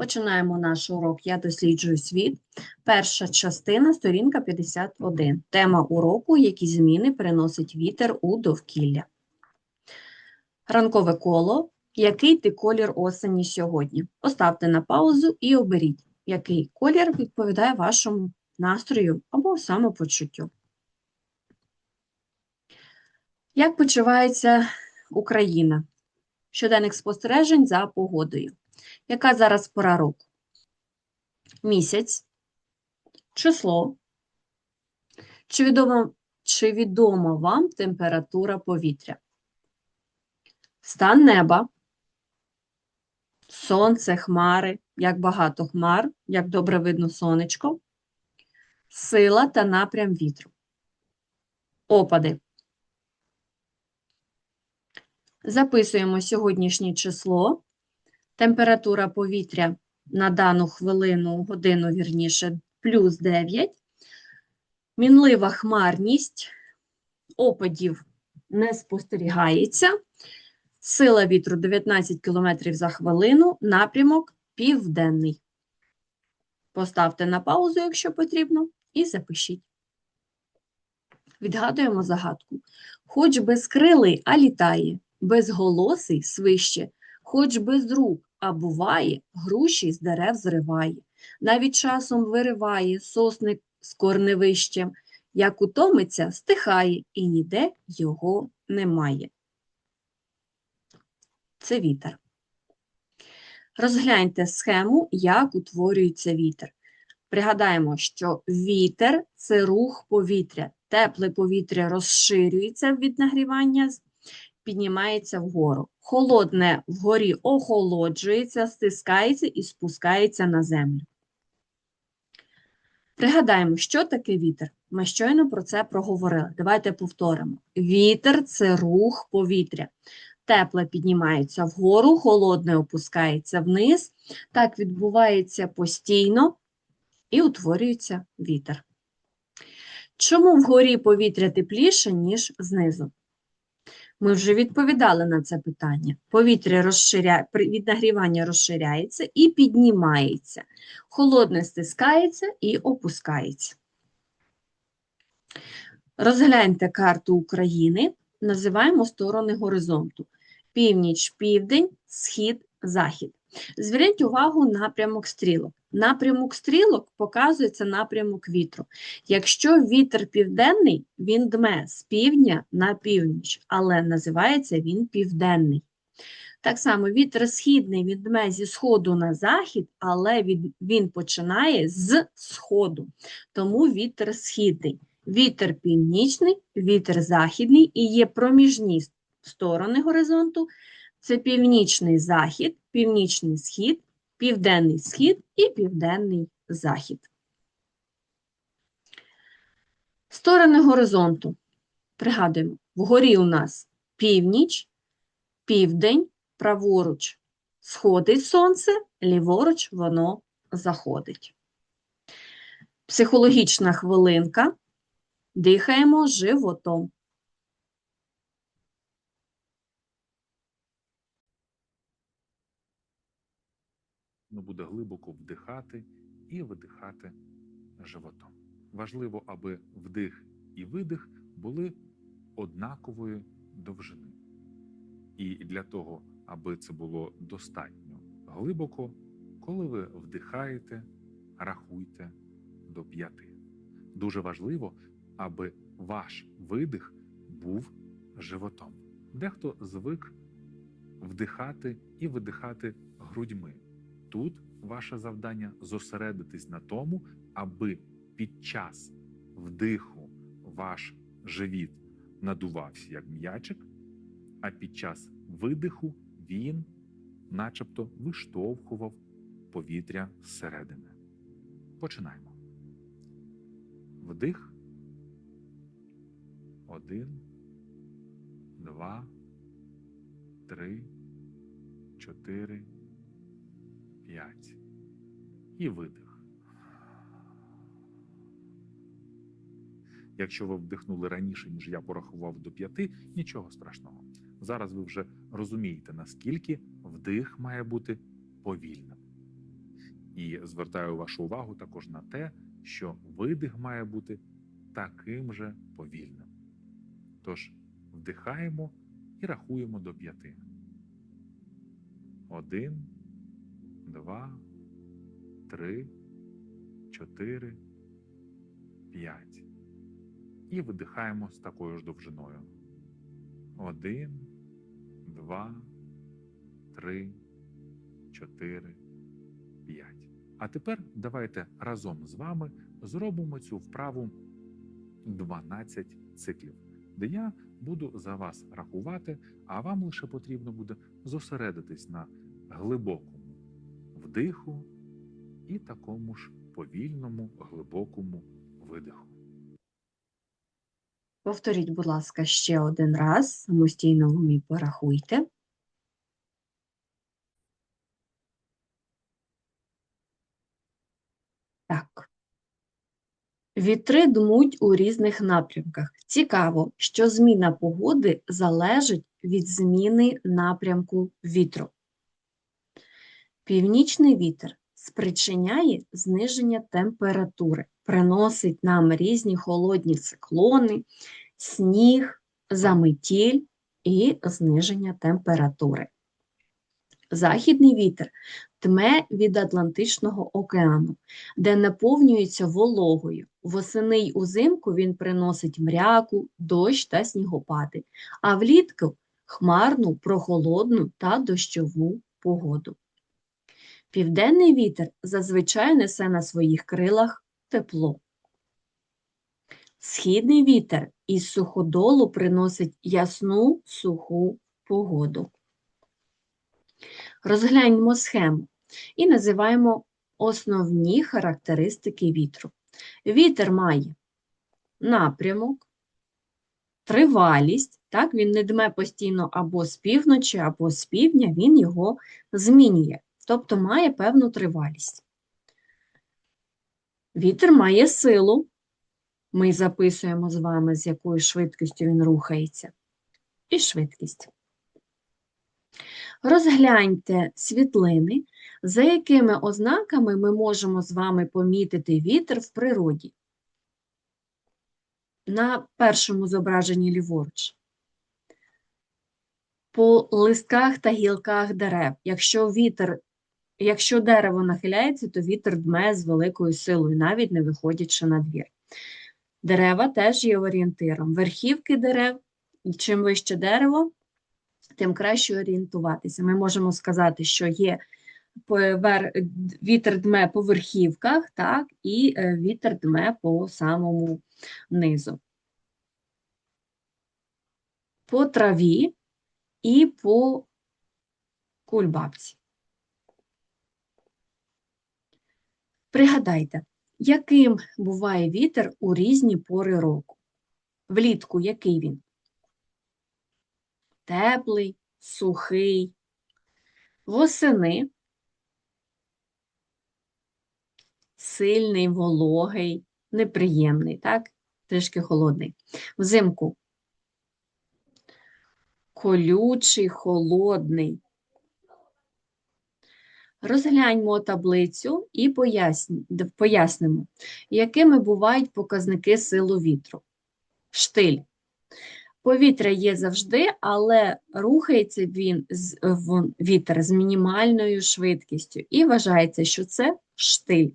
Починаємо наш урок Я досліджую світ. Перша частина, сторінка 51. Тема уроку Які зміни приносить вітер у довкілля. Ранкове коло. Який ти колір осені сьогодні? Поставте на паузу і оберіть, який колір відповідає вашому настрою або самопочуттю. Як почувається Україна? Щоденних спостережень за погодою. Яка зараз пора року? Місяць, число. Чи відомо, чи відома вам температура повітря? Стан неба, сонце, хмари, як багато хмар, як добре видно сонечко, сила та напрям вітру. Опади. Записуємо сьогоднішнє число. Температура повітря на дану хвилину, годину, вірніше, плюс 9. Мінлива хмарність, опадів не спостерігається. Сила вітру 19 км за хвилину, напрямок південний. Поставте на паузу, якщо потрібно, і запишіть. Відгадуємо загадку. Хоч безкрилий, а літає, безголосий свище, хоч без рук, а буває, груші з дерев зриває, навіть часом вириває сосник з корневищем, як утомиться, стихає, і ніде його немає. Це вітер. Розгляньте схему, як утворюється вітер. Пригадаємо, що вітер – це рух повітря. Тепле повітря розширюється від нагрівання, піднімається вгору. Холодне вгорі охолоджується, стискається і спускається на землю. Пригадаємо, що таке вітер. Ми щойно про це проговорили. Давайте повторимо. Вітер – це рух повітря. Тепле піднімається вгору, холодне опускається вниз. Так відбувається постійно і утворюється вітер. Чому вгорі повітря тепліше, ніж знизу? Ми вже відповідали на це питання. Повітря розширя... від нагрівання розширяється і піднімається. Холодне стискається і опускається. Розгляньте карту України, називаємо сторони горизонту. Північ, південь, схід, захід. Зверніть увагу напрямок стрілок. Напрямок стрілок показується напрямок вітру. Якщо вітер південний, він дме з півдня на північ, але називається він південний. Так само вітер східний він дме зі сходу на захід, але він починає з сходу, тому вітер східний. Вітер північний, вітер західний і є проміжні сторони горизонту. Це північний захід, північний схід, південний схід і південний захід. Сторони горизонту. Пригадуємо, вгорі у нас північ, південь, праворуч сходить сонце, ліворуч воно заходить. Психологічна хвилинка. Дихаємо животом. Ну, буде глибоко вдихати і видихати животом. Важливо, аби вдих і видих були однакової довжини. І для того, аби це було достатньо глибоко, коли ви вдихаєте, рахуйте до п'яти. Дуже важливо, аби ваш видих був животом. Дехто звик вдихати і видихати грудьми. Тут ваше завдання зосередитись на тому, аби під час вдиху ваш живіт надувався як м'ячик, а під час видиху він, начебто, виштовхував повітря зсередини. Починаємо. Вдих. Один, два, три, чотири. 5. І видих. Якщо ви вдихнули раніше, ніж я порахував до 5, нічого страшного. Зараз ви вже розумієте, наскільки вдих має бути повільним. І звертаю вашу увагу також на те, що видих має бути таким же повільним. Тож вдихаємо і рахуємо до п'яти. Один, два, три, чотири, п'ять. І видихаємо з такою ж довжиною. Один, два, три, чотири, п'ять. А тепер давайте разом з вами зробимо цю вправу 12 циклів, де я буду за вас рахувати, а вам лише потрібно буде зосередитись на глибокому вдиху і такому ж повільному глибокому видиху. Повторіть, будь ласка, ще один раз, самостійно в порахуйте. Так. Вітри дмуть у різних напрямках. Цікаво, що зміна погоди залежить від зміни напрямку вітру. Північний вітер спричиняє зниження температури, приносить нам різні холодні циклони, сніг, заметіль і зниження температури. Західний вітер тме від Атлантичного океану, де наповнюється вологою. Восени й узимку він приносить мряку, дощ та снігопади, а влітку хмарну, прохолодну та дощову погоду. Південний вітер зазвичай несе на своїх крилах тепло. Східний вітер із суходолу приносить ясну суху погоду. Розгляньмо схему і називаємо основні характеристики вітру. Вітер має напрямок, тривалість, так, він не дме постійно або з півночі, або з півдня, він його змінює, тобто має певну тривалість. Вітер має силу, ми записуємо з вами, з якою швидкістю він рухається, і швидкість. Розгляньте світлини, за якими ознаками ми можемо з вами помітити вітер в природі. На першому зображенні ліворуч. По листках та гілках дерев. Якщо вітер, якщо дерево нахиляється, то вітер дме з великою силою, навіть не виходячи на двір. Дерева теж є орієнтиром. Верхівки дерев, і чим вище дерево, тим краще орієнтуватися. Ми можемо сказати, що є вітер дме по верхівках, так, і е, вітер дме по самому низу. По траві і по кульбабці. Пригадайте, яким буває вітер у різні пори року? Влітку який він? Теплий, сухий. Восени сильний, вологий, неприємний, так? Трішки холодний. Взимку колючий, холодний. Розгляньмо таблицю і пояснимо, якими бувають показники силу вітру. Штиль. Повітря є завжди, але рухається він вітер з мінімальною швидкістю. І вважається, що це штиль.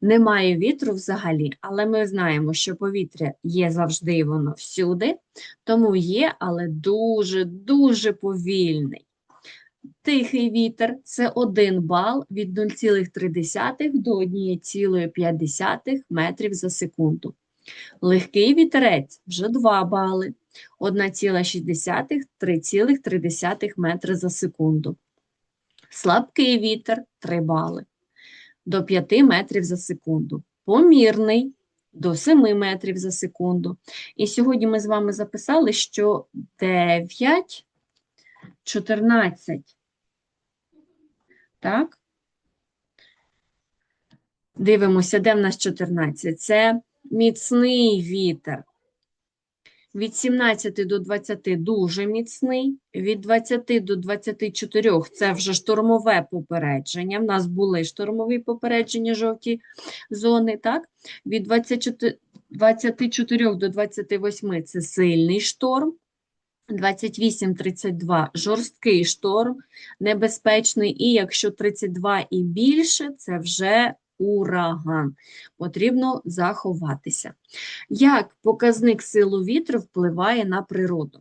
Немає вітру взагалі, але ми знаємо, що повітря є завжди воно всюди, тому є, але дуже-дуже повільний. Тихий вітер це 1 бал від 0,3 до 1,5 метрів за секунду. Легкий вітерець вже 2 бали, 1,6 3,3 метри за секунду. Слабкий вітер 3 бали до 5 метрів за секунду. Помірний до 7 метрів за секунду. І сьогодні ми з вами записали, що 9, 14. Так? Дивимося, де в нас 14? Це міцний вітер. від 17 до 20 дуже міцний, від 20 до 24 це вже штормове попередження. В нас були штормові попередження, жовті зони, так? Від 24, 24 до 28 це сильний шторм. 28-32 жорсткий шторм, небезпечний, і якщо 32 і більше, це вже ураган. Потрібно заховатися. Як показник силу вітру впливає на природу?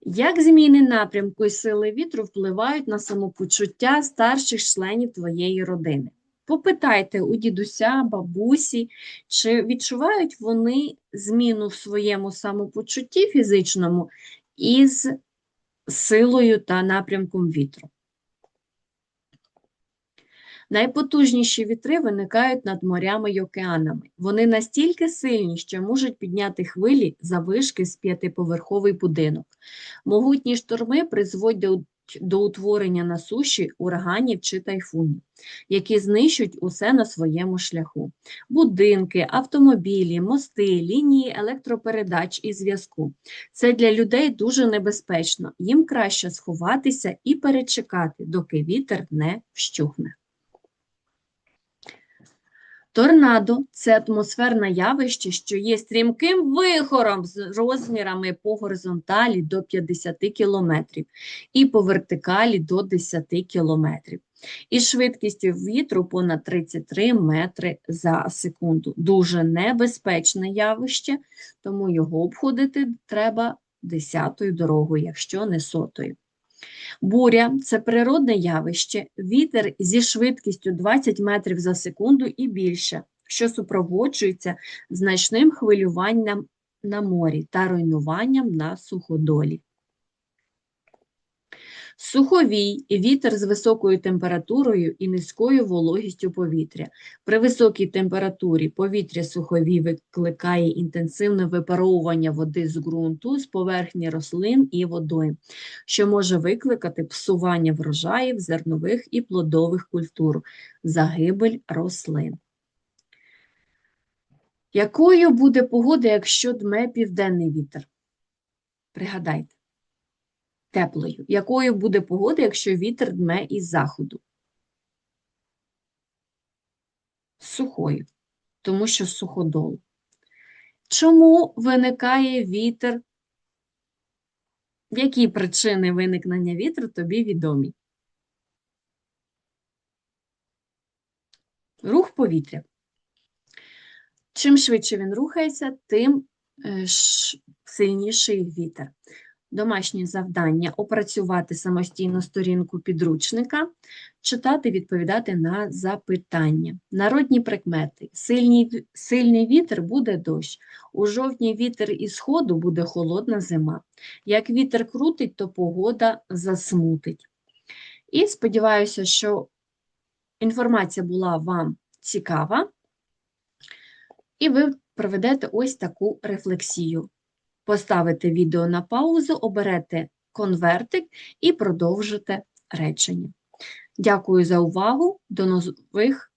Як зміни напрямку і сили вітру впливають на самопочуття старших членів твоєї родини? Попитайте у дідуся, бабусі, чи відчувають вони зміну в своєму самопочутті фізичному із силою та напрямком вітру. Найпотужніші вітри виникають над морями й океанами. Вони настільки сильні, що можуть підняти хвилі завишки з п'ятиповерховий будинок. Могутні шторми призводять до утворення на суші ураганів чи тайфунів, які знищують усе на своєму шляху: будинки, автомобілі, мости, лінії електропередач і зв'язку. Це для людей дуже небезпечно. Їм краще сховатися і перечекати, доки вітер не вщухне. Торнадо це атмосферне явище, що є стрімким вихором з розмірами по горизонталі до 50 км і по вертикалі до 10 км. І швидкістю вітру понад 33 метри за секунду. Дуже небезпечне явище, тому його обходити треба десятою дорогою, якщо не сотою. Буря це природне явище, вітер зі швидкістю 20 метрів за секунду і більше, що супроводжується значним хвилюванням на морі та руйнуванням на суходолі. Суховій вітер з високою температурою і низькою вологістю повітря. При високій температурі повітря суховій викликає інтенсивне випаровування води з ґрунту, з поверхні рослин і водойм, що може викликати псування врожаїв зернових і плодових культур, загибель рослин. Якою буде погода, якщо дме південний вітер? Пригадайте теплою. Якою буде погода, якщо вітер дме із заходу? Сухою, тому що суходол. Чому виникає вітер? Які причини виникнення вітру тобі відомі? Рух повітря. Чим швидше він рухається, тим е, сильніший вітер домашнє завдання опрацювати самостійно сторінку підручника, читати, відповідати на запитання. Народні прикмети. Сильний, сильний вітер буде дощ. У жовтні вітер із сходу буде холодна зима. Як вітер крутить, то погода засмутить. І сподіваюся, що інформація була вам цікава, і ви проведете ось таку рефлексію поставите відео на паузу, оберете конвертик і продовжите речення. Дякую за увагу. До нових